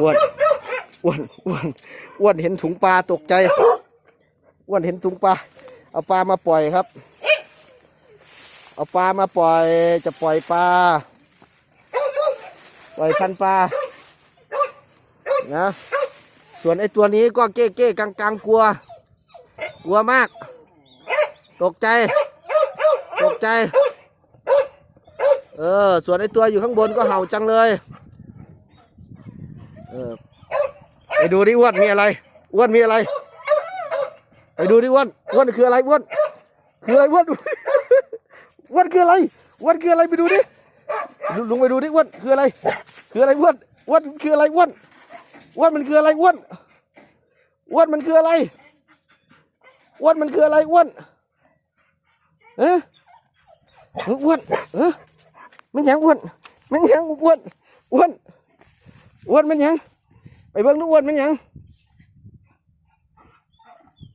อ้วนอ้วนอ้วนอ้วนเห็นถุงปลาตกใจอ้วนเห็นถุงปลาเอาปลามาปล่อยครับ เอาปลามาปล่อยจะปล่อยปลาปล่อยพันปลานะส่วนไอ้ตัวนี้ก็เก้เก้กังกังกลัว กลัวมาก ตกใจ ตกใจ เออ ส่วนไอ้ตัวอยู่ข้างบนก็เห่าจังเลย เออไปดูดิอ้วนมีอะไรอ้วนมีอะไร ไปดูดิอ้วนอ้วนคืออะไรอ้วนคืออะไรอ้วนอ้วนคืออะไรอ้วนคืออะไรไปดูดิลุงไปดูดิอ้วนคืออะไร คืออะไรอ้วนอ้วนคืออะไรอ้วนอ้วนมันคืออะไรอ้วนอ้วนมันคืออะไรอ้วนมันคืออะไรอ้วนเอ๊ะอ้วนเอ๊ะมันหยังอ้วนไมันหยังอ้วนอ้วน อ้วนมันยัง ไปเบิ่งดูอ้วนมันยัง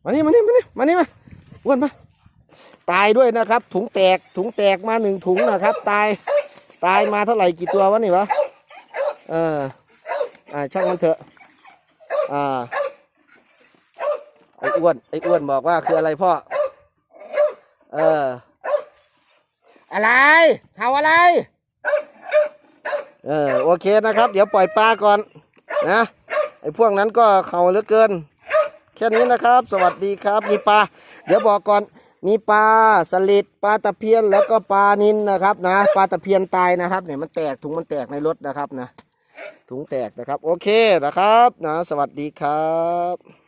มานี่มานี่มานี่มานี่มาอ้วนมา ตายด้วยนะครับ ถุงแตก ถุงแตกมาหนึ่งถุงนะครับ ตาย ตายมาเท่าไหร่กี่ตัววะนี่วะ เออ อ่าช่างมันเถอะ อ่า ไอ้อ้วน ไอ้อ้วนบอกว่าคืออะไรพ่อ เออ อะไรเห่าอะไร เออโอเคนะครับ เดี๋ยวปล่อยปลาก่อนนะไอ้พวกนั้นก็เข่าเหลือเกิน แค่นี้นะครับ สวัสดีครับ มีปลา เดี๋ยวบอกก่อน มีปลาสลิดปลาตะเพียนแล้วก็ปลานินนะครับนะปลาตะเพียนตายนะครับเนี่ยมันแตกถุงมันแตกในรถนะครับนะถุงแตกนะครับ โอเคนะครับนะ สวัสดีครับ